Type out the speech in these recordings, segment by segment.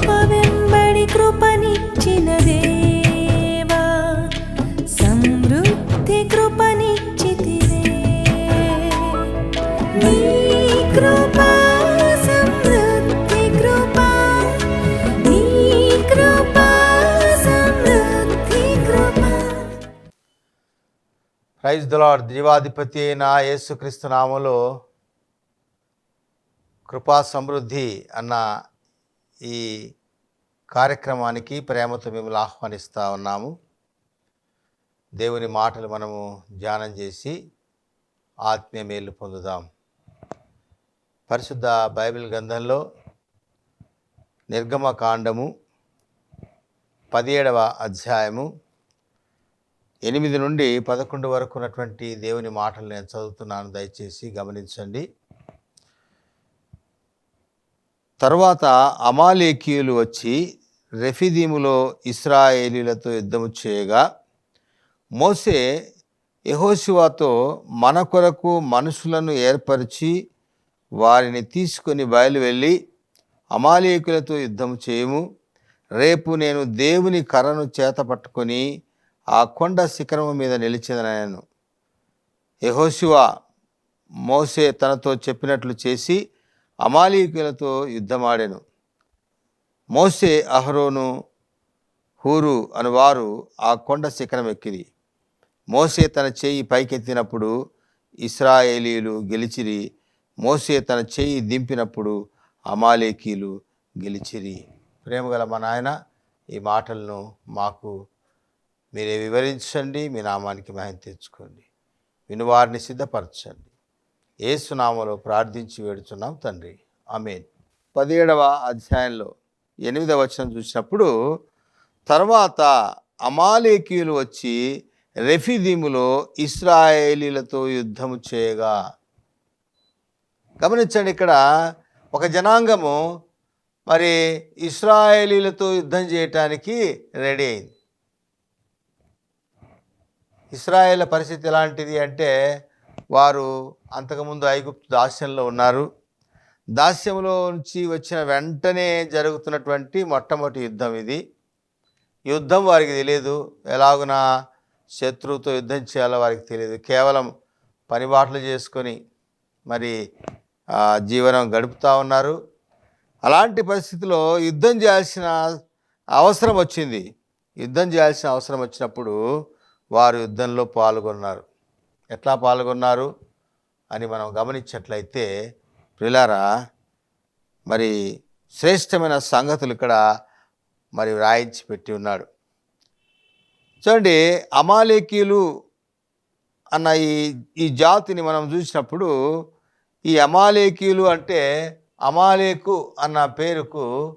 కృప వెంబడి కృపనిచ్చిన దేవా సమృద్ధి కృపనిచ్చితివే నీ కృప ప్రైజ్ దలాడ్ దీవాధిపతి అయిన యేసుక్రీస్తు నామలో కృపా సమృద్ధి అన్న ఈ కార్యక్రమానికి ప్రేమతో మిమ్మల్ని ఆహ్వానిస్తూ ఉన్నాము. దేవుని మాటలు మనము ధ్యానం చేసి ఆత్మీయ మేలు పొందుదాం. పరిశుద్ధ బైబిల్ గ్రంథంలో నిర్గమకాండము పదిహేడవ అధ్యాయము ఎనిమిది నుండి పదకొండు వరకు ఉన్నటువంటి దేవుని మాటలు నేను చదువుతున్నాను. దయచేసి గమనించండి. తర్వాత అమాలేకీయులు వచ్చి రెఫిదీములో ఇస్రాయేలీలతో యుద్ధము చేయగా మోసే యహోశివాతో మన కొరకు మనుషులను ఏర్పరిచి వారిని తీసుకొని బయలువెళ్ళి అమాలేకులతో యుద్ధము చేయము. రేపు నేను దేవుని కర్రను చేత పట్టుకొని ఆ కొండ శిఖరము మీద నిలిచెదనను. యహోశివ మోసే తనతో చెప్పినట్లు చేసి అమాలీకులతో యుద్ధమాడెను. మోసే అహరోను హూరు అనువారు ఆ కొండ శిఖరం ఎక్కిరి మోసే తన చేయి పైకెత్తినప్పుడు ఇస్రాయేలీలు గెలిచిరి. మోసే తన చేయి దింపినప్పుడు అమాలేకీలు గెలిచిరి. ప్రేమగల మా నాయన ఈ మాటలను మాకు మీరే వివరించండి మీ నామానికి మహిమ తెచ్చుకోండి. వినువారిని సిద్ధపరచండి. ఏసునామలో ప్రార్థించి వేడుచున్నాం తండ్రి. అమీన్ పదిహేడవ అధ్యాయంలో ఎనిమిదవ వచనం చూసినప్పుడు తర్వాత అమాలేకీయులు వచ్చి రెఫిదీములో ఇస్రాయేలీలతో యుద్ధము చేయగా. గమనించండి ఇక్కడ ఒక జనాంగము మరి ఇస్రాయేలీలతో యుద్ధం చేయటానికి రెడీ అయింది. ఇస్రాయేల్ పరిస్థితి ఎలాంటిది అంటే వారు అంతకుముందు ఐగుప్తు దాస్యంలో ఉన్నారు. దాస్యంలో నుంచి వచ్చిన వెంటనే జరుగుతున్నటువంటి మొట్టమొదటి యుద్ధం ఇది. యుద్ధం వారికి తెలియదు ఎలాగున శత్రువుతో యుద్ధం చేయాలో వారికి తెలియదు కేవలం పనిబాట్లు చేసుకొని మరి జీవనం గడుపుతూ ఉన్నారు. అలాంటి పరిస్థితిలో యుద్ధం చేయాల్సిన అవసరం వచ్చింది. యుద్ధం చేయాల్సిన అవసరం వచ్చినప్పుడు వారు యుద్ధంలో పాల్గొన్నారు. ఎట్లా పాల్గొన్నారు? అని మనం గమనించినట్లయితే ప్రిలారా మరి శ్రేష్టమైన సంగతులు ఇక్కడ మరి వ్రాయించి పెట్టి ఉన్నాడు. చూడండి అమాలేకీలు అన్న ఈ ఈ జాతిని మనం చూసినప్పుడు ఈ అమాలేకీలు అంటే అమాలేకు అన్న పేరుకు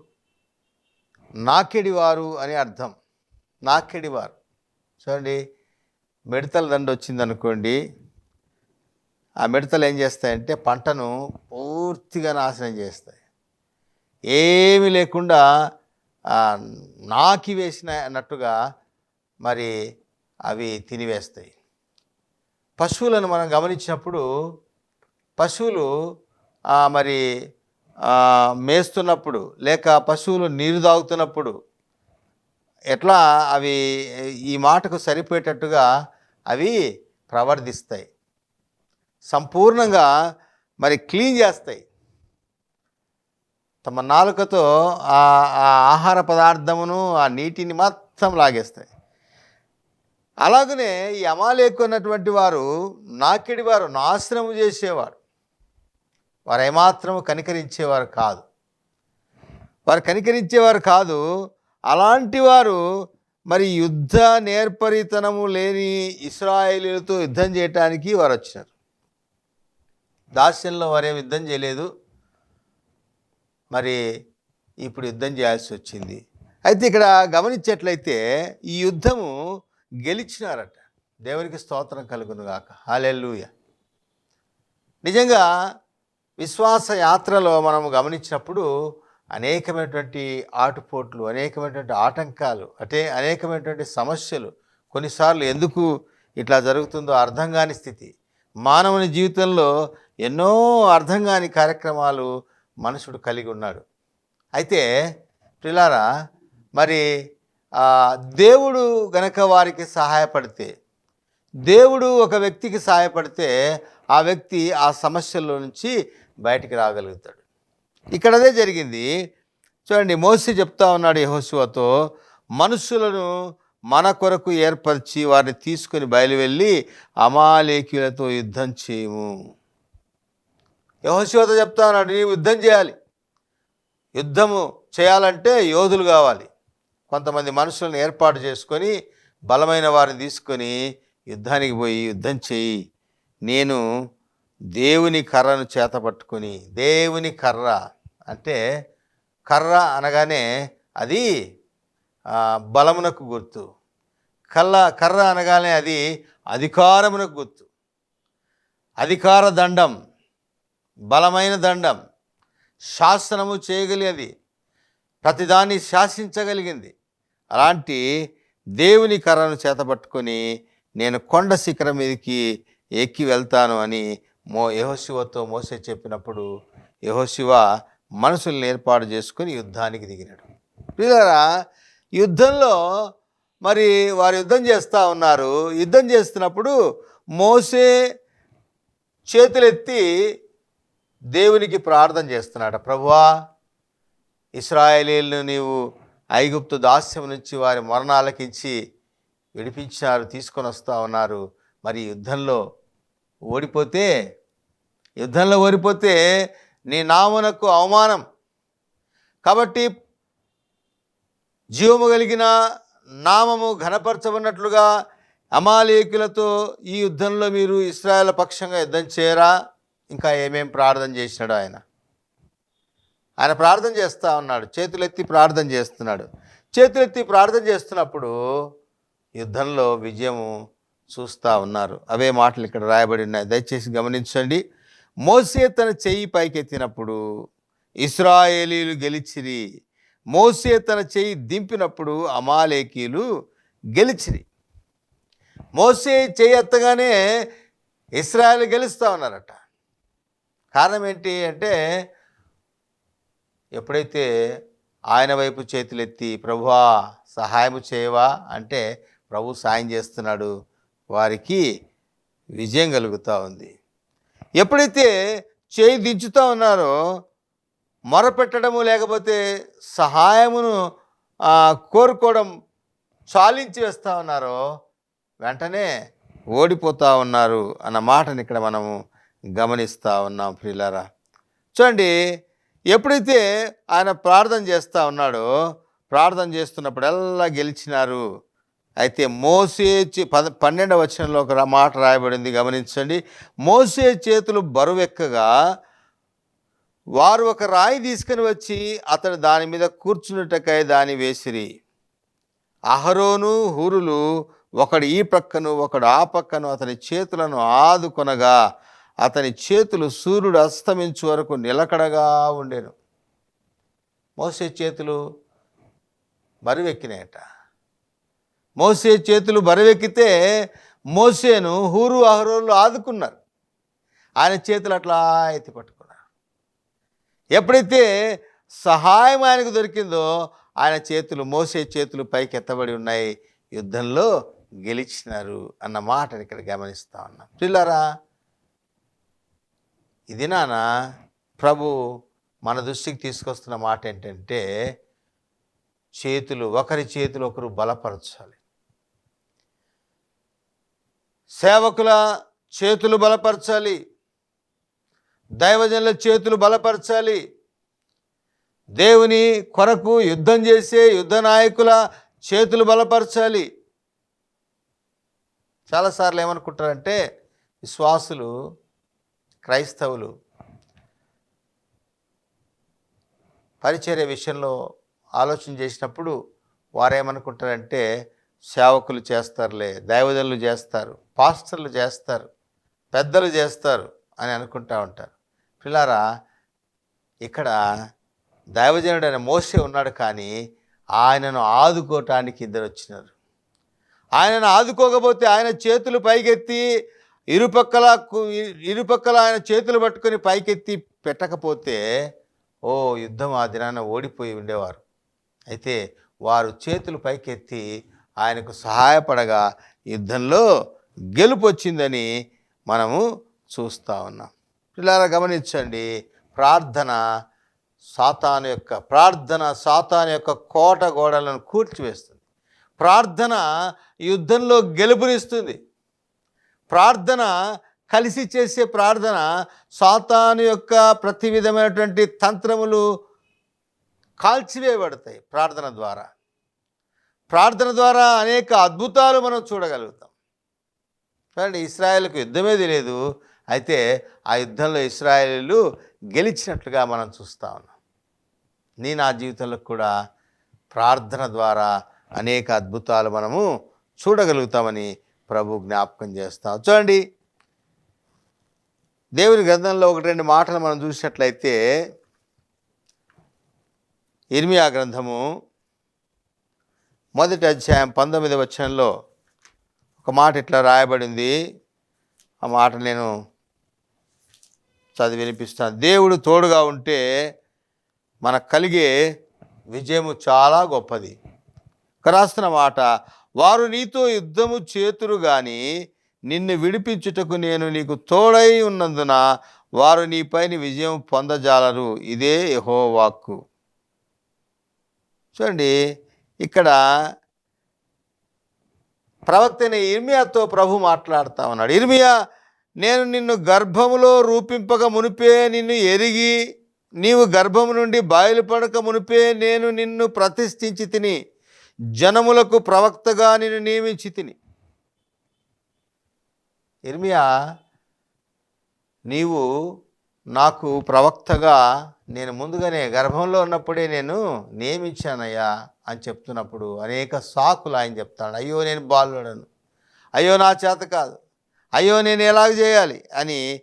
నాకెడివారు అని అర్థం. నాకెడివారు. చూడండి మిడతల దండ వచ్చిందనుకోండి ఆ మిడతలు ఏం చేస్తాయంటే పంటను పూర్తిగా నాశనం చేస్తాయి. ఏమీ లేకుండా నాకి వేసిన అన్నట్టుగా మరి అవి తినివేస్తాయి. పశువులను మనం గమనించినప్పుడు పశువులు మరి మేస్తున్నప్పుడు లేక పశువులు నీరు తాగుతున్నప్పుడు ఎట్లా అవి ఈ మాటకు సరిపోయేటట్టుగా అవి ప్రవర్తిస్తాయి. సంపూర్ణంగా మరి క్లీన్ చేస్తాయి. తమ నాలుకతో ఆ ఆ ఆహార పదార్థమును ఆ నీటిని మొత్తం లాగేస్తాయి. అలాగనే ఈ అమాలేకు ఉన్నటువంటి వారు నాకిడి వారు నాశనము చేసేవారు. వారు ఏమాత్రము కనికరించేవారు కాదు. వారు కనికరించేవారు కాదు. అలాంటి వారు మరి యుద్ధ నేర్పరితనము లేని ఇస్రాయేలీలతో యుద్ధం చేయటానికి వారు వచ్చారు దాస్యంలో వారేం యుద్ధం చేయలేదు. మరి ఇప్పుడు యుద్ధం చేయాల్సి వచ్చింది. అయితే ఇక్కడ గమనించేట్లయితే ఈ యుద్ధము గెలిచినారట. దేవునికి స్తోత్రం కలుగునుగాక హాలెల్లుయ. నిజంగా విశ్వాస యాత్రలో మనం గమనించినప్పుడు అనేకమైనటువంటి ఆటుపోట్లు అనేకమైనటువంటి ఆటంకాలు అంటే అనేకమైనటువంటి సమస్యలు కొన్నిసార్లు ఎందుకు ఇట్లా జరుగుతుందో అర్థం కాని స్థితి. మానవుని జీవితంలో ఎన్నో అర్థం కాని కార్యక్రమాలు మనుషుడు కలిగి ఉన్నాడు. అయితే ప్రిలారా మరి దేవుడు గనక వారికి సహాయపడితే దేవుడు ఒక వ్యక్తికి సహాయపడితే ఆ వ్యక్తి ఆ సమస్యల్లో నుంచి బయటికి రాగలుగుతాడు. ఇక్కడ అదే జరిగింది. చూడండి మోసి చెప్తా ఉన్నాడు యహోశివతో మనుషులను మన కొరకు ఏర్పరిచి వారిని తీసుకుని బయలువెళ్ళి అమాలేకులతో యుద్ధం చేయము. యహోశివత చెప్తాను నీవు యుద్ధం చేయాలి. యుద్ధము చేయాలంటే యోధులు కావాలి. కొంతమంది మనుషులను ఏర్పాటు చేసుకొని బలమైన వారిని తీసుకొని యుద్ధానికి పోయి యుద్ధం చేయి. నేను దేవుని కర్రను చేత పట్టుకొని దేవుని కర్ర అంటే కర్ర అనగానే అది బలమునకు గుర్తు. కల్ల కర్ర అనగానే అది అధికారమునకు గుర్తు. అధికార దండం. బలమైన దండం. శాసనము చేయగలిగేది. ప్రతిదాన్ని శాసించగలిగింది. అలాంటి దేవుని కర్రను చేతపట్టుకొని నేను కొండ శిఖరం మీదకి ఎక్కి వెళ్తాను అని మో యహోశివతో మోసే చెప్పినప్పుడు యహోశివ మనుషుల్ని ఏర్పాటు చేసుకొని యుద్ధానికి దిగినాడు. పిల్లరా యుద్ధంలో మరి వారు యుద్ధం చేస్తూ ఉన్నారు. యుద్ధం చేస్తున్నప్పుడు మోసే చేతులెత్తి దేవునికి ప్రార్థన చేస్తున్నాడు ప్రభువా ఇస్రాయేలీలను నీవు ఐగుప్తు దాస్యం నుంచి వారి మరణాలకించి విడిపించారు తీసుకొని వస్తూ ఉన్నారు. మరి యుద్ధంలో ఓడిపోతే యుద్ధంలో ఓడిపోతే నీ నామునకు అవమానం. కాబట్టి జీవము కలిగిన నామము ఘనపరచబడినట్లుగా అమాలేకులతో ఈ యుద్ధంలో మీరు ఇస్రాయేల్ పక్షంగా యుద్ధం చేయరా? ఇంకా ఏమేం ప్రార్థన చేసినాడు ఆయన. ఆయన ప్రార్థన చేస్తూ ఉన్నాడు. చేతులెత్తి ప్రార్థన చేస్తున్నాడు. చేతులెత్తి ప్రార్థన చేస్తున్నప్పుడు యుద్ధంలో విజయము చూస్తూ ఉన్నారు. అవే మాటలు ఇక్కడ రాయబడి ఉన్నాయి. దయచేసి గమనించండి. మోసే తన చెయ్యి పైకెత్తినప్పుడు ఇస్రాయేలీలు గెలిచిరి. మోసే తన చెయ్యి దింపినప్పుడు అమాలేకీలు గెలిచిరి. మోసే చెయ్యి ఎత్తగానే ఇస్రాయేల్ గెలుస్తూ ఉన్నారట. కారణం ఏంటి అంటే ఎప్పుడైతే ఆయన వైపు చేతులెత్తి ప్రభువా సహాయము చేయవా అంటే ప్రభు సాయం చేస్తున్నాడు వారికి విజయం కలుగుతూ ఉంది. ఎప్పుడైతే చేయి దించుతూ ఉన్నారో మొరపెట్టడము లేకపోతే సహాయమును కోరుకోవడం చాలించి వేస్తూ ఉన్నారో వెంటనే ఓడిపోతూ ఉన్నారు అన్న మాటని ఇక్కడ మనము గమనిస్తూ ఉన్నాం ప్రియులారా. చూడండి ఎప్పుడైతే ఆయన ప్రార్థన చేస్తూ ఉన్నాడో ప్రార్థన చేస్తున్నప్పుడల్లా గెలిచినారు? అయితే మోసే పద పన్నెండవ వచనంలో ఒక మాట రాయబడింది గమనించండి. మోసే చేతులు బరువెక్కగా వారు ఒక రాయి తీసుకుని వచ్చి అతడు దాని మీద కూర్చున్నటకై దాని వేసిరి. అహరోను హూరులు ఒకడు ఈ ప్రక్కను ఒకడు ఆ పక్కను అతని చేతులను ఆదుకొనగా అతని చేతులు సూర్యుడు అస్తమించు వరకు నిలకడగా ఉండేను. మోసే చేతులు బరువెక్కినాయట. మోసే చేతులు బరువెక్కితే మోసేను హూరు అహరోలు ఆదుకున్నారు. ఆయన చేతులు అట్లా ఎత్తి పట్టుకున్నారు. ఎప్పుడైతే సహాయం ఆయనకు దొరికిందో ఆయన చేతులు మోసే చేతులు పైకి ఎత్తబడి ఉన్నాయి. యుద్ధంలో గెలిచినారు అన్న మాటని ఇక్కడ గమనిస్తా ఉన్నాం. పిల్లరా ఇది నాన్న ప్రభు మన దృష్టికి తీసుకొస్తున్న మాట ఏంటంటే చేతులు ఒకరి చేతులు ఒకరు బలపరచాలి. సేవకుల చేతులు బలపరచాలి. దైవజనుల చేతులు బలపరచాలి. దేవుని కొరకు యుద్ధం చేసే యుద్ధ నాయకుల చేతులు బలపరచాలి. చాలాసార్లు ఏమనుకుంటారంటే విశ్వాసులు క్రైస్తవులు పరిచర్య విషయంలో ఆలోచన చేసినప్పుడు వారేమనుకుంటారంటే సేవకులు చేస్తారులే దైవజనులు చేస్తారు పాస్టర్లు చేస్తారు పెద్దలు చేస్తారు అని అనుకుంటా ఉంటారు. పిల్లారా ఇక్కడ దైవజనుడు అయిన మోసే ఉన్నాడు కానీ ఆయనను ఆదుకోవటానికి ఇద్దరు వచ్చినారు ఆయనను ఆదుకోకపోతే ఆయన చేతులు పైకెత్తి ఇరుపక్కల ఇరుపక్కల ఆయన చేతులు పట్టుకొని పైకెత్తి పెట్టకపోతే ఓ యుద్ధం ఆ దినాన ఓడిపోయి ఉండేవారు. అయితే వారు చేతులు పైకెత్తి ఆయనకు సహాయపడగా యుద్ధంలో గెలుపు వచ్చిందని మనము చూస్తూ ఉన్నాం. పిల్లల గమనించండి ప్రార్థన సాతాను యొక్క ప్రార్థన సాతాను యొక్క కోట గోడలను కూర్చివేస్తుంది ప్రార్థన యుద్ధంలో గెలుపునిస్తుంది. ప్రార్థన కలిసి చేసే ప్రార్థన సాతాను యొక్క ప్రతి విధమైనటువంటి తంత్రములు కాల్చివేయబడతాయి ప్రార్థన ద్వారా. ప్రార్థన ద్వారా అనేక అద్భుతాలు మనం చూడగలుగుతాం. చూడండి ఇస్రాయేల్కు యుద్ధమే తెలియదు అయితే ఆ యుద్ధంలో ఇస్రాయేలీలు గెలిచినట్లుగా మనం చూస్తా ఉన్నాం. నీ నా జీవితంలో కూడా ప్రార్థన ద్వారా అనేక అద్భుతాలు మనము చూడగలుగుతామని ప్రభు జ్ఞాపకం చేస్తాం. చూడండి దేవుని గ్రంథంలో ఒకటి రెండు మాటలు మనం చూసినట్లయితే ఇర్మియా గ్రంథము మొదటి అధ్యాయం పంతొమ్మిది వచనంలో ఒక మాట ఇట్లా రాయబడింది. ఆ మాట నేను చదివి వినిపిస్తాను. దేవుడు తోడుగా ఉంటే మనకు కలిగే విజయము చాలా గొప్పది. రాస్తున్న మాట వారు నీతో యుద్ధము చేతురు గాని నిన్ను విడిపించుటకు నేను నీకు తోడై ఉన్నందున వారు నీపైన విజయం పొందజాలరు. ఇదే యహో వాక్కు చూడండి ఇక్కడ ప్రవక్త ఇర్మియాతో ప్రభు మాట్లాడుతా ఉన్నాడు. ఇర్మియా నేను నిన్ను గర్భములో రూపింపక మునిపే నిన్ను ఎరిగి నీవు గర్భము నుండి బయలుపడక మునిపే నేను నిన్ను ప్రతిష్ఠించి తిని జనములకు ప్రవక్తగా నేను నియమించి తిని. ఇర్మియా నీవు నాకు ప్రవక్తగా నేను ముందుగానే గర్భంలో ఉన్నప్పుడే నేను నియమించానయ్యా అని చెప్తున్నప్పుడు అనేక సాకులు ఆయన చెప్తాడు. అయ్యో నేను బాలుడను. అయ్యో నా చేత కాదు. అయ్యో నేను ఎలాగ చేయాలి అని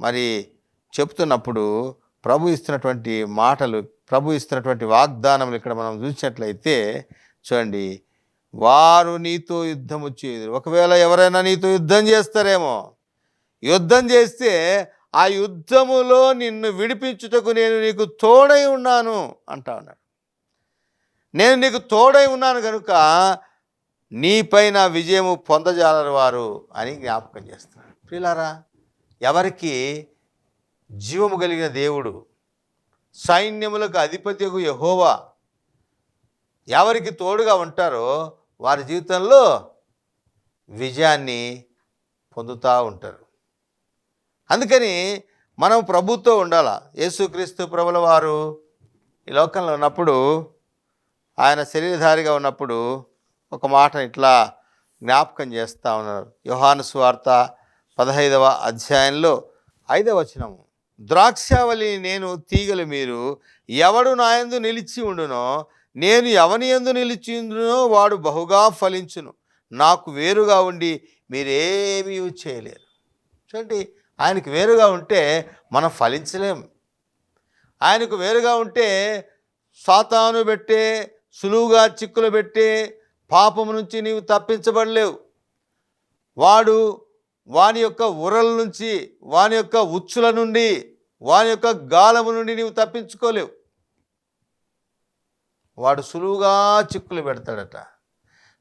మరి చెప్తున్నప్పుడు ప్రభు ఇస్తున్నటువంటి మాటలు ప్రభు ఇస్తున్నటువంటి వాగ్దానములు ఇక్కడ మనం చూసినట్లయితే చూడండి వారు నీతో యుద్ధము వచ్చేది ఒకవేళ ఎవరైనా నీతో యుద్ధం చేస్తారేమో యుద్ధం చేస్తే ఆ యుద్ధములో నిన్ను విడిపించుటకు నేను నీకు తోడై ఉన్నాను అంటా ఉన్నాడు. నేను నీకు తోడై ఉన్నాను కనుక నీపైన విజయము పొందజాలరు వారు అని జ్ఞాపకం చేస్తున్నాడు. ప్రియులారా ఎవరికి జీవము కలిగిన దేవుడు సైన్యములకు అధిపతికు యహోవా ఎవరికి తోడుగా ఉంటారో వారి జీవితంలో విజయాన్ని పొందుతూ ఉంటారు. అందుకని మనం ప్రభుతో ఉండాల? యేసుక్రీస్తు ప్రభుల వారు ఈ లోకంలో ఉన్నప్పుడు ఆయన శరీరధారిగా ఉన్నప్పుడు ఒక మాట ఇట్లా జ్ఞాపకం చేస్తూ ఉన్నారు. యోహాను స్వార్త పదహైదవ అధ్యాయంలో ఐదవ వచనము. ద్రాక్షావళి నేను తీగలు మీరు ఎవడు నాయందు నిలిచి ఉండునో నేను ఎవని ఎందు నిలిచి ఉండునో వాడు బహుగా ఫలించును. నాకు వేరుగా ఉండి మీరేమీ చేయలేరు. చూడండి ఆయనకు వేరుగా ఉంటే మనం ఫలించలేం. ఆయనకు వేరుగా ఉంటే సాతాను పెట్టే సులువుగా చిక్కులు పెట్టే పాపము నుంచి నీవు తప్పించబడలేవు. వాడు వాని యొక్క ఉరల నుంచి వాని యొక్క ఉచ్చుల నుండి వాని యొక్క గాలము నుండి నీవు తప్పించుకోలేవు. వాడు సులువుగా చిక్కులు పెడతాడట.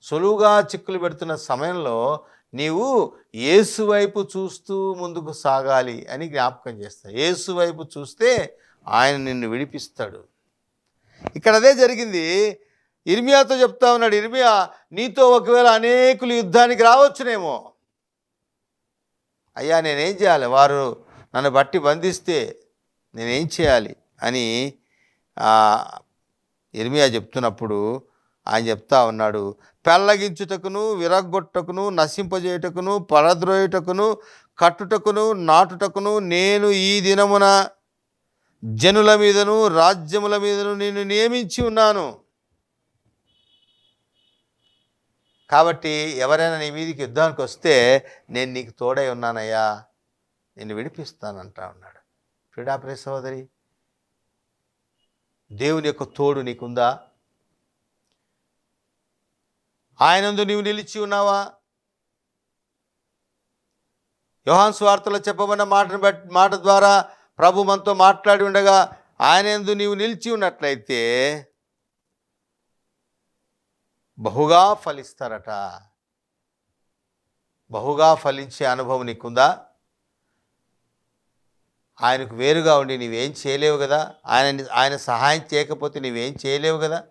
సులువుగా చిక్కులు పెడుతున్న సమయంలో నీవు ఏసువైపు వైపు చూస్తూ ముందుకు సాగాలి అని జ్ఞాపకం చేస్తా ఏసువైపు వైపు చూస్తే ఆయన నిన్ను విడిపిస్తాడు. ఇక్కడ అదే జరిగింది. ఇర్మియాతో చెప్తా ఉన్నాడు ఇర్మియా నీతో ఒకవేళ అనేకులు యుద్ధానికి రావచ్చునేమో అయ్యా నేనేం చేయాలి? వారు నన్ను బట్టి బంధిస్తే నేనేం చేయాలి? అని ఇర్మియా చెప్తున్నప్పుడు ఆయన చెప్తా ఉన్నాడు. పెళ్ళగించుటకును విరగొట్టకును నశింపజేయుటకును పడద్రోయుటకును కట్టుటకును నాటుటకును నేను ఈ దినమున జనుల మీదను రాజ్యముల మీదను నేను నియమించి ఉన్నాను. కాబట్టి ఎవరైనా నీ మీదికి యుద్ధానికి వస్తే నేను నీకు తోడై ఉన్నానయ్యా. నేను విడిపిస్తానంటా ఉన్నాడు. పీడాప్రే సోదరి దేవుని యొక్క తోడు నీకుందా? ఆయనందు నీవు నిలిచి ఉన్నావా? యోహాన్ స్వార్థలో చెప్పబడిన మాటను బట్టి మాట ద్వారా ప్రభు మనతో మాట్లాడి ఉండగా ఆయన ఎందు నీవు నిలిచి ఉన్నట్లయితే బహుగా ఫలిస్తారట. బహుగా ఫలించే అనుభవం నీకుందా? ఆయనకు వేరుగా ఉండి నీవేం చేయలేవు కదా? ఆయన ఆయన సహాయం చేయకపోతే నీవేం చేయలేవు కదా?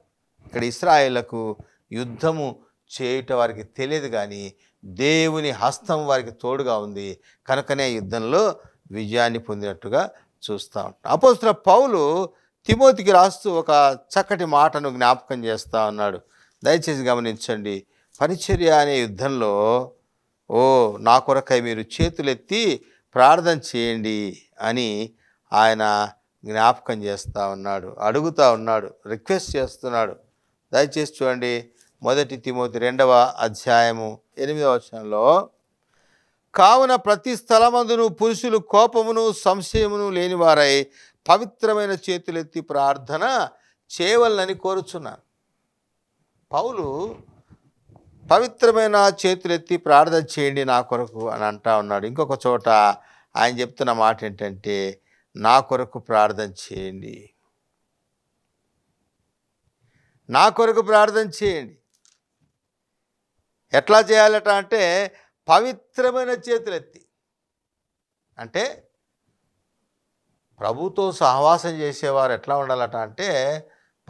ఇక్కడ ఇస్రాయేళ్ళకు యుద్ధము చేయుట వారికి తెలియదు కానీ దేవుని హస్తం వారికి తోడుగా ఉంది. కనుకనే యుద్ధంలో విజయాన్ని పొందినట్టుగా చూస్తూ ఉంటాం. అపోస్తున్న పౌలు తిమోతికి రాస్తూ ఒక చక్కటి మాటను జ్ఞాపకం చేస్తూ ఉన్నాడు. దయచేసి గమనించండి. పరిచర్య అనే యుద్ధంలో ఓ నా కొరకై మీరు చేతులెత్తి ప్రార్థన చేయండి అని ఆయన జ్ఞాపకం చేస్తూ ఉన్నాడు అడుగుతూ ఉన్నాడు రిక్వెస్ట్ చేస్తున్నాడు. దయచేసి చూడండి మొదటి తిమోతి రెండవ అధ్యాయము ఎనిమిదవ వచనంలో కావున ప్రతి స్థలమందును పురుషులు కోపమును సంశయమును లేనివారై పవిత్రమైన చేతులెత్తి ప్రార్థన చేయవలనని కోరుచున్నాను. పౌలు పవిత్రమైన చేతులెత్తి ప్రార్థన చేయండి నా కొరకు అని అంటా ఉన్నాడు. ఇంకొక చోట ఆయన చెప్తున్న మాట ఏంటంటే నా కొరకు ప్రార్థన చేయండి. నా కొరకు ప్రార్థన చేయండి. ఎట్లా చేయాలట అంటే పవిత్రమైన చేతులెత్తి. అంటే ప్రభుతో సహవాసం చేసేవారు ఎట్లా ఉండాలట అంటే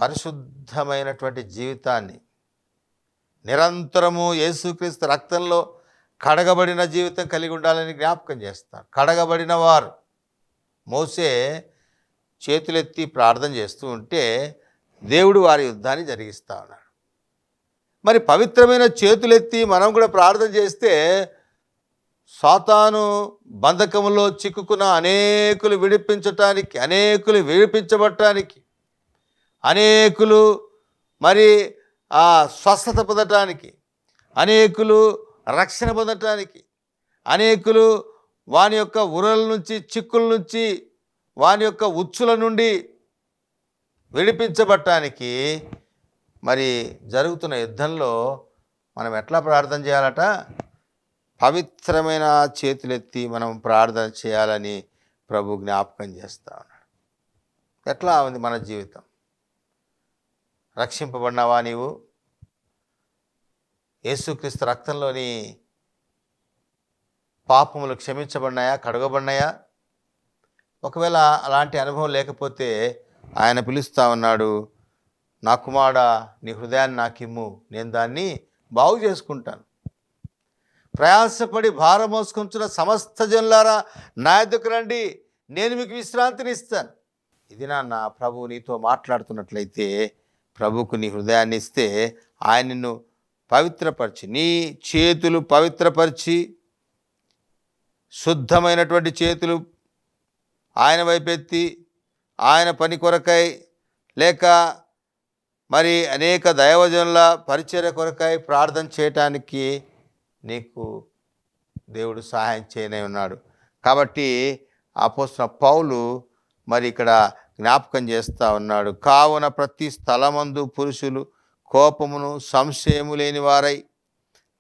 పరిశుద్ధమైనటువంటి జీవితాన్ని నిరంతరము యేసుక్రీస్తు రక్తంలో కడగబడిన జీవితం కలిగి ఉండాలని జ్ఞాపకం చేస్తారు కడగబడిన వారు. మోసే చేతులెత్తి ప్రార్థన చేస్తూ ఉంటే దేవుడు వారి యుద్ధాన్ని జరిగిస్తూ ఉన్నాడు. మరి పవిత్రమైన చేతులెత్తి మనం కూడా ప్రార్థన చేస్తే సాతాను బంధకములో చిక్కుకున్న అనేకులు విడిపించటానికి అనేకులు విడిపించబడటానికి అనేకులు మరి ఆ స్వస్థత పొందటానికి అనేకులు రక్షణ పొందటానికి అనేకులు వాని యొక్క ఉరల నుంచి చిక్కుల నుంచి వాని యొక్క ఉచ్చుల నుండి విడిపించబడటానికి మరి జరుగుతున్న యుద్ధంలో మనం ఎట్లా ప్రార్థన చేయాలట? పవిత్రమైన చేతులెత్తి మనం ప్రార్థన చేయాలని ప్రభు జ్ఞాపకం చేస్తా ఉన్నాడు. ఎట్లా ఉంది మన జీవితం? రక్షింపబడినావా నీవు? యేసుక్రీస్తు రక్తంలోని పాపములు క్షమించబడినాయా? కడగబడినాయా? ఒకవేళ అలాంటి అనుభవం లేకపోతే ఆయన పిలుస్తా ఉన్నాడు నా కుమారుడా నీ హృదయాన్ని నాకిమ్ము నేను దాన్ని బాగు చేసుకుంటాను. ప్రయాసపడి భారం మోసుకుంటున్న సమస్త జనులారా నా ఎద్దుకు రండి నేను మీకు విశ్రాంతిని ఇస్తాను ఇది నా ప్రభు నీతో మాట్లాడుతున్నట్లయితే ప్రభుకు నీ హృదయాన్ని ఇస్తే ఆయన నిన్ను పవిత్రపరిచి నీ చేతులు పవిత్రపరిచి శుద్ధమైనటువంటి చేతులు ఆయన వైపెత్తి ఆయన పని కొరకై లేక మరి అనేక దైవజనుల పరిచర్య కొరకై ప్రార్థన చేయటానికి నీకు దేవుడు సహాయం చేయనే ఉన్నాడు. కాబట్టి అపోస్తున్న పౌలు మరి ఇక్కడ జ్ఞాపకం చేస్తూ ఉన్నాడు. కావున ప్రతి స్థలమందు పురుషులు కోపమును సంశయము లేని వారై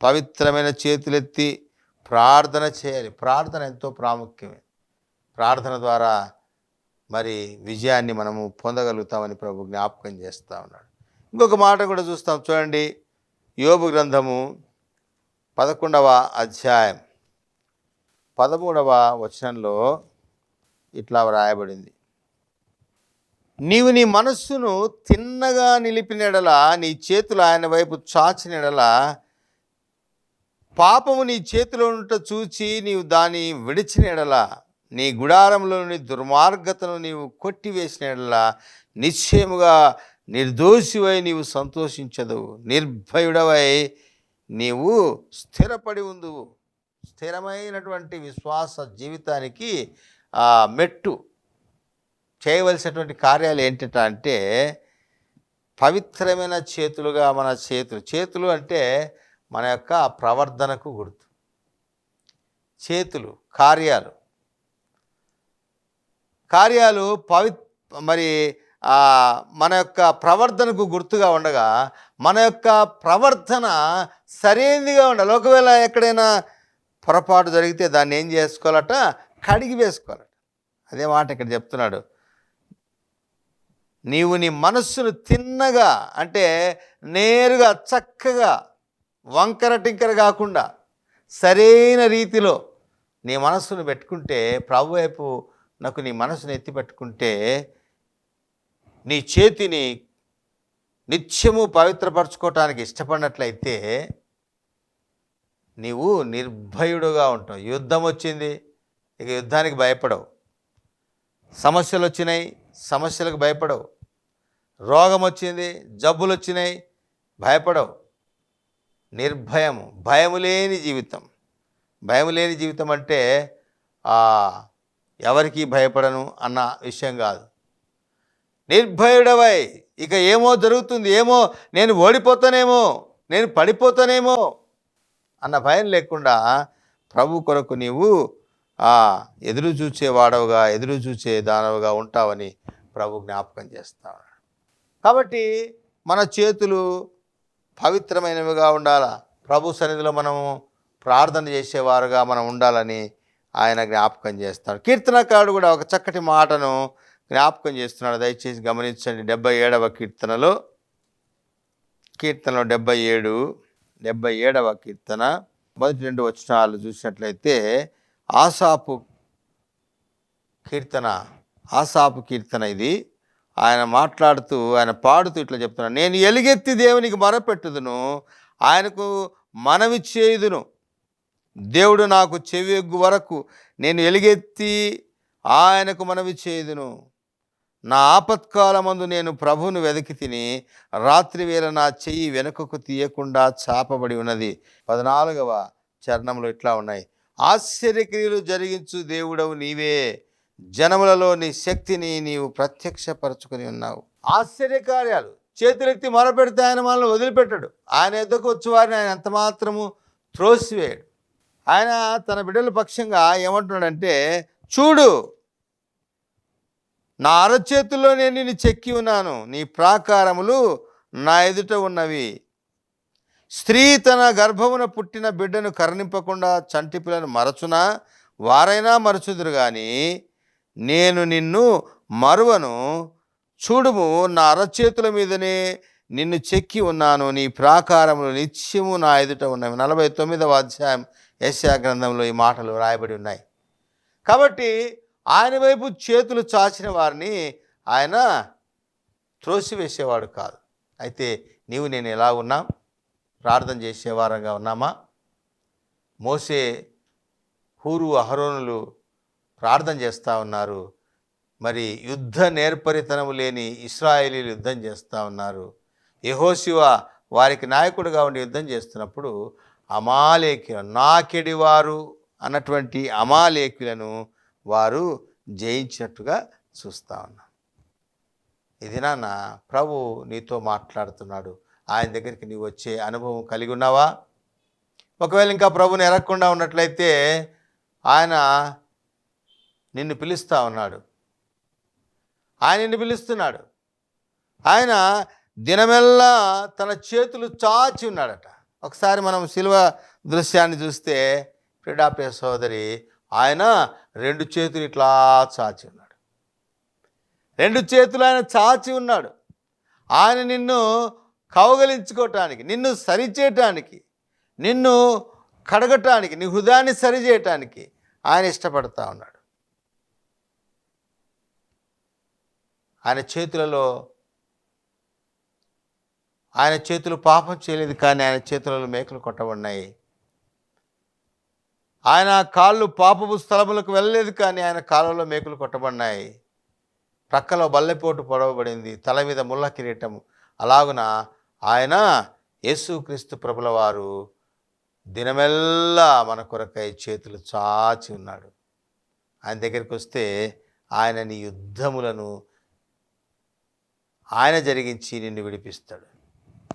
పవిత్రమైన చేతులెత్తి ప్రార్థన చేయాలి. ప్రార్థన ఎంతో ప్రాముఖ్యమే. ప్రార్థన ద్వారా మరి విజయాన్ని మనము పొందగలుగుతామని ప్రభు జ్ఞాపకం చేస్తూ ఉన్నాడు. ఇంకొక మాట కూడా చూస్తాం. చూడండి యోబు గ్రంథము పదకొండవ అధ్యాయం. పదమూడవ వచనంలో ఇట్లా వ్రాయబడింది. నీవు నీ మనస్సును తిన్నగా నిలిపినెడల నీ చేతులు ఆయన వైపు చాచినెడల పాపము నీ చేతిలో ఉంట చూచి నీవు దాన్ని విడిచినెడల నీ గుడారంలోని దుర్మార్గతను నీవు కొట్టివేసినెడల నిశ్చయముగా నిర్దోషివై నీవు సంతోషించదు నిర్భయుడవై నీవు స్థిరపడి ఉందువు. స్థిరమైనటువంటి విశ్వాస జీవితానికి ఆ మెట్టు చేయవలసినటువంటి కార్యాలు ఏంటంటే అంటే పవిత్రమైన చేతులుగా మన చేతులు చేతులు అంటే మన యొక్క ప్రవర్ధనకు గుర్తు. చేతులు కార్యాలు. కార్యాలు పవి మరి మన యొక్క ప్రవర్ధనకు గుర్తుగా ఉండగా మన యొక్క ప్రవర్తన సరైనదిగా ఉండాలి. ఒకవేళ ఎక్కడైనా పొరపాటు జరిగితే దాన్ని ఏం చేసుకోవాలట? కడిగి వేసుకోవాలట. అదే మాట ఇక్కడ చెప్తున్నాడు. నీవు నీ మనస్సును తిన్నగా అంటే నేరుగా చక్కగా వంకర టింకర కాకుండా సరైన రీతిలో నీ మనస్సును పెట్టుకుంటే ప్రభు వైపు నాకు నీ మనసును ఎత్తి పెట్టుకుంటే నీ చేతిని నిత్యము పవిత్రపరచుకోవటానికి ఇష్టపడినట్లయితే నీవు నిర్భయుడుగా ఉంటావు. యుద్ధం వచ్చింది ఇక యుద్ధానికి భయపడవు. సమస్యలు వచ్చినాయి సమస్యలకు భయపడవు. రోగం వచ్చింది జబ్బులు వచ్చినాయి భయపడవు. నిర్భయము భయము లేని జీవితం. భయం లేని జీవితం అంటే ఎవరికి భయపడను అన్న విషయం కాదు. నిర్భయుడవై ఇక ఏమో జరుగుతుంది ఏమో నేను ఓడిపోతానేమో నేను పడిపోతానేమో అన్న భయం లేకుండా ప్రభు కొరకు నీవు ఎదురు చూచే వాడవుగా ఎదురు చూచే దానవుగా ఉంటావని ప్రభు జ్ఞాపకం చేస్తావు కాబట్టి మన చేతులు పవిత్రమైనవిగా ఉండాలా? ప్రభు సన్నిధిలో మనము ప్రార్థన చేసేవారుగా మనం ఉండాలని ఆయన జ్ఞాపకం చేస్తాడు కీర్తనకారుడు కూడా ఒక చక్కటి మాటను జ్ఞాపకం చేస్తున్నాడు. దయచేసి గమనించండి. డెబ్బై ఏడవ కీర్తనలో కీర్తనలో డెబ్బై ఏడు డెబ్బై ఏడవ కీర్తన. మొదటి రెండు వచనాలు చూసినట్లయితే ఆసాపు కీర్తన ఆసాపు కీర్తన ఇది. ఆయన మాట్లాడుతూ ఆయన పాడుతూ ఇట్లా చెప్తున్నాను నేను ఎలుగెత్తి దేవునికి మొరపెట్టుదును ఆయనకు మనవి చేయుదును. దేవుడు నాకు చెవి ఎగ్గు వరకు నేను ఎలుగెత్తి ఆయనకు మనవి చేయుదును. నా ఆపత్కాలమందు నేను ప్రభువును వెదకి తిని రాత్రి వేళ నా చెయ్యి వెనుకకు తీయకుండా చాపబడి ఉన్నది. పద్నాలుగవ చరణంలో ఇట్లా ఉన్నాయి. ఆశ్చర్యక్రియలు జరిగించు దేవుడవు నీవే. జనములలో నీ శక్తిని నీవు ప్రత్యక్షపరచుకొని ఉన్నావు. ఆశ్చర్యకార్యాలు. చేతులెత్తి మొరపెడితే ఆయన మనల్ని వదిలిపెట్టాడు. ఆయన ఎద్దకు వచ్చి వారిని ఆయన ఎంత మాత్రము త్రోసివేయడు. ఆయన తన బిడ్డల పక్షంగా ఏమంటున్నాడంటే చూడు నా అరచేతుల్లో నేను నిన్ను చెక్కి ఉన్నాను. నీ ప్రాకారములు నా ఎదుట ఉన్నవి. స్త్రీ తన గర్భమున పుట్టిన బిడ్డను కరుణింపకుండా చంటి పిల్లను మరచునా? వారైనా మరచుదురు కానీ నేను నిన్ను మరువను. చూడుము నా అరచేతుల మీదనే నిన్ను చెక్కి ఉన్నాను. నీ ప్రాకారములు నిత్యము నా ఎదుట ఉన్నవి. నలభై తొమ్మిదవ అధ్యాయం యశా గ్రంథంలో ఈ మాటలు రాయబడి ఉన్నాయి. కాబట్టి ఆయన వైపు చేతులు చాచిన వారిని ఆయన త్రోసివేసేవాడు కాదు. అయితే నీవు నేను ఎలా ఉన్నాం? ప్రార్థన చేసేవారంగా ఉన్నామా? మోసే హూరు అహరోనులు ప్రార్థన చేస్తూ ఉన్నారు. మరి యుద్ధ నేర్పరితనము లేని ఇస్రాయేలీలు యుద్ధం చేస్తూ ఉన్నారు. యహోశివ వారికి నాయకుడిగా ఉండి యుద్ధం చేస్తున్నప్పుడు అమాలేకులు నాకెడివారు అన్నటువంటి అమాలేకులను వారు జయించినట్టుగా చూస్తూ ఉన్నాం. ఇది నాన్న ప్రభు నీతో మాట్లాడుతున్నాడు. ఆయన దగ్గరికి నీవు వచ్చే అనుభవం కలిగి ఉన్నావా? ఒకవేళ ఇంకా ప్రభుని ఎరగకుండా ఉన్నట్లయితే ఆయన నిన్ను పిలుస్తూ ఉన్నాడు. ఆయన నిన్ను పిలుస్తున్నాడు. ఆయన దినమెల్లా తన చేతులు చాచి ఉన్నాడట. ఒకసారి మనం శిలువ దృశ్యాన్ని చూస్తే క్రీడాప్రియ సోదరి ఆయన రెండు చేతులు ఇట్లా చాచి ఉన్నాడు. రెండు చేతులు ఆయన చాచి ఉన్నాడు. ఆయన నిన్ను కౌగలించుకోవటానికి నిన్ను సరిచేయటానికి నిన్ను కడగటానికి నీ హృదయాన్ని సరిచేయటానికి ఆయన ఇష్టపడతా ఉన్నాడు. ఆయన చేతులలో ఆయన చేతులు పాపం చేయలేదు కానీ ఆయన చేతులలో మేకలు కొట్టబడినాయి. ఆయన కాళ్ళు పాపపు స్థలములకు వెళ్ళలేదు కానీ ఆయన కాళ్ళలో మేకులు కొట్టబడినాయి. ప్రక్కలో బల్లెపోటు పొడవబడింది తల మీద ముళ్ళ కిరీటము అలాగున ఆయన యేసుక్రీస్తు ప్రభుల వారు దినమెల్లా మన కొరకై చేతులు చాచి ఉన్నాడు. ఆయన దగ్గరికి వస్తే ఆయన నీ యుద్ధములను ఆయన జరిగించి నిన్ను విడిపిస్తాడు.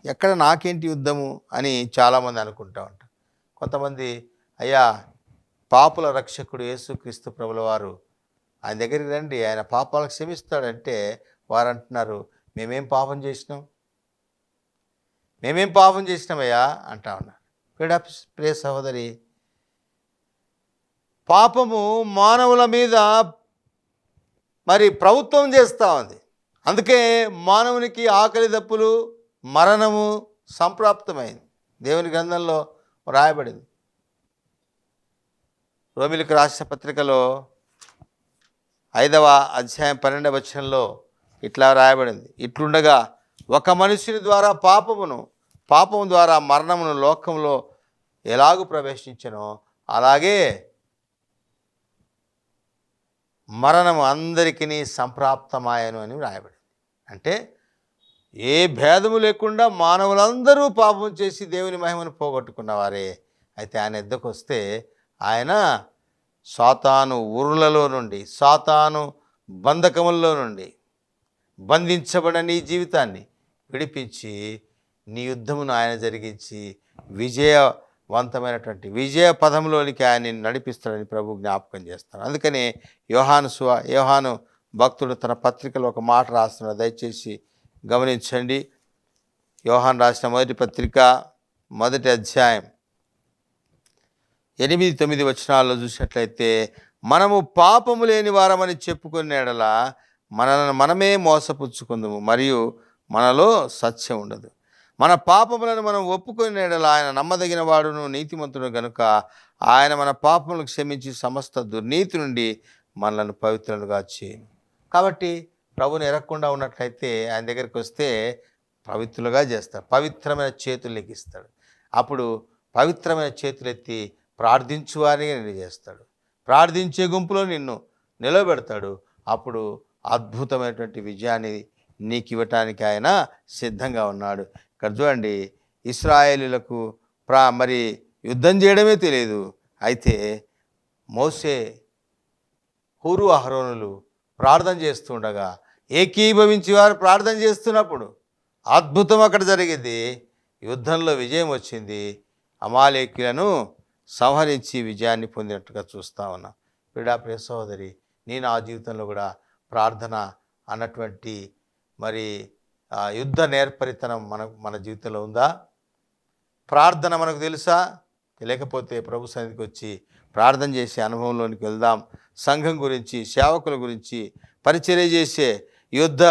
ఎక్కడ నాకేంటి యుద్ధము అని చాలామంది అనుకుంటా ఉంటారు. కొంతమంది అయ్యా పాపుల రక్షకుడు యేసుక్రీస్తు ప్రభుల వారు ఆయన దగ్గరికి రండి ఆయన పాపాలకు క్షమిస్తాడంటే వారు అంటున్నారు మేమేం పాపం చేసినాం? మేమేం పాపం చేసినామయ్యా? అంటా ఉన్నారు. ప్రియ ప్రియ సహోదరి పాపము మానవుల మీద మరి ప్రభుత్వం చేస్తూ ఉంది. అందుకే మానవునికి ఆకలి దప్పులు మరణము సంప్రాప్తమైంది. దేవుని గ్రంథంలో రాయబడింది. రోమిలకు రాసిన పత్రికలో ఐదవ అధ్యాయం పన్నెండవ వచనంలో ఇట్లా రాయబడింది. ఇట్లుండగా ఒక మనుషుని ద్వారా పాపమును పాపము ద్వారా మరణమును లోకంలో ఎలాగూ ప్రవేశించనో అలాగే మరణము అందరికీ సంప్రాప్తమాయను అని వ్రాయబడింది. అంటే ఏ భేదము లేకుండా మానవులందరూ పాపం చేసి దేవుని మహిమను పోగొట్టుకున్నవారే. అయితే ఆయన ఎద్దకు వస్తే ఆయన సాతాను ఉరులలో నుండి సాతాను బంధకముల్లో నుండి బంధించబడిన నీ జీవితాన్ని విడిపించి నీ యుద్ధమును ఆయన జరిగించి విజయ వంతమైనటువంటి విజయ పదంలోనికి ఆయన నడిపిస్తాడని ప్రభు జ్ఞాపకం చేస్తాడు అందుకనే యోహాను సువ యోహాను భక్తుడు తన పత్రికలో ఒక మాట రాస్తున్నాడు. దయచేసి గమనించండి. యోహాన్ రాసిన మొదటి పత్రిక మొదటి అధ్యాయం ఎనిమిది తొమ్మిది వచనాల్లో చూసినట్లయితే మనము పాపము లేని వారమని చెప్పుకునేడలా మనల్ని మనమే మోసపుచ్చుకుందుము మరియు మనలో సత్యం ఉండదు. మన పాపములను మనం ఒప్పుకునేడల ఆయన నమ్మదగిన వాడును నీతిమంతుడు గనుక ఆయన మన పాపములకు క్షమించి సమస్త దుర్నీతి నుండి మనలను పవిత్రులుగా చేయను. కాబట్టి ప్రభుని ఎరగకుండా ఉన్నట్లయితే ఆయన దగ్గరికి వస్తే పవిత్రులుగా చేస్తాడు పవిత్రమైన చేతులు లెక్కిస్తాడు అప్పుడు పవిత్రమైన చేతులెత్తి ప్రార్థించువారిగా నిన్ను చేస్తాడు. ప్రార్థించే గుంపులో నిన్ను నిలబెడతాడు. అప్పుడు అద్భుతమైనటువంటి విజయాన్ని నీకు ఇవ్వటానికి ఆయన సిద్ధంగా ఉన్నాడు. ఇక్కడ చూడండి ఇస్రాయేలులకు ప్రా మరి యుద్ధం చేయడమే తెలియదు. అయితే మోసే హూరు అహరోనులు ప్రార్థన చేస్తుండగా ఏకీభవించి వారు ప్రార్థన చేస్తున్నప్పుడు అద్భుతం అక్కడ జరిగింది. యుద్ధంలో విజయం వచ్చింది. అమాలేకులను సంహరించి విజయాన్ని పొందినట్టుగా చూస్తా ఉన్నాం. క్రీడా ప్రియ సహోదరి నేను ఆ జీవితంలో కూడా ప్రార్థన అన్నటువంటి మరి యుద్ధ నేర్పరితనం మన మన జీవితంలో ఉందా? ప్రార్థన మనకు తెలుసా? లేకపోతే ప్రభు సన్నిధికి వచ్చి ప్రార్థన చేసే అనుభవంలోనికి వెళ్దాం. సంఘం గురించి సేవకుల గురించి పరిచర్య చేసే యుద్ధ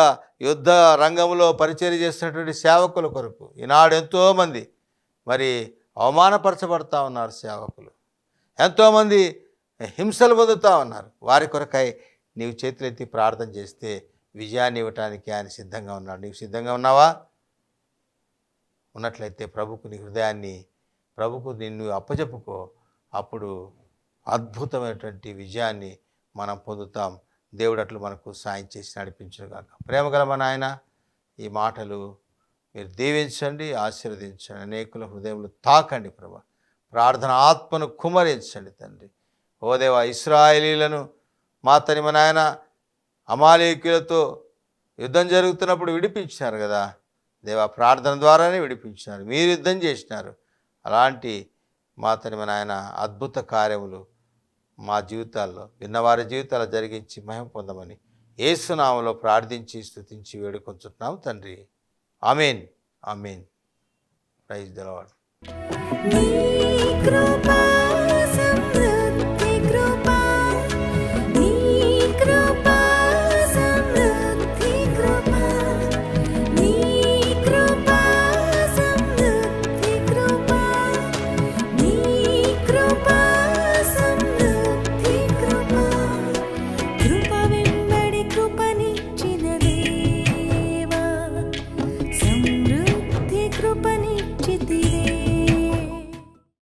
యుద్ధ రంగంలో పరిచర్య చేస్తున్నటువంటి సేవకుల కొరకు ఈనాడు ఎంతోమంది మరి అవమానపరచబడతా ఉన్నారు సేవకులు. ఎంతోమంది హింసలు పొందుతూ ఉన్నారు. వారి కొరకై నీవు చేతులెత్తి ప్రార్థన చేస్తే విజయాన్ని ఇవ్వటానికి ఆయన సిద్ధంగా ఉన్నాడు. నీవు సిద్ధంగా ఉన్నావా? ఉన్నట్లయితే ప్రభుకు నీ హృదయాన్ని ప్రభుకు నిన్ను అప్పచెప్పుకో అప్పుడు అద్భుతమైనటువంటి విజయాన్ని మనం పొందుతాం. దేవుడు అట్లు మనకు సాయం చేసి నడిపించుగాక ప్రేమగల మన ఆయన ఈ మాటలు మీరు దీవించండి ఆశీర్వదించండి. అనేకుల హృదయంలో తాకండి ప్రభా. ప్రార్థన ఆత్మను కుమరించండి తండ్రి. ఓ దేవా ఇస్రాయేలీలను మా తని మా నాయన అమాలేకులతో యుద్ధం జరుగుతున్నప్పుడు విడిపించినారు కదా. దేవా ప్రార్థన ద్వారానే విడిపించినారు. మీరు యుద్ధం చేసినారు. అలాంటి మా అతని మన నాయన అద్భుత కార్యములు మా జీవితాల్లో విన్నవారి జీవితాలు జరిగించి మహిమ పొందమని ఏసునామలో ప్రార్థించి స్థుతించి వేడుకొంచుతున్నాం తండ్రి. ఆమెన్. ఆమెన్. Praise the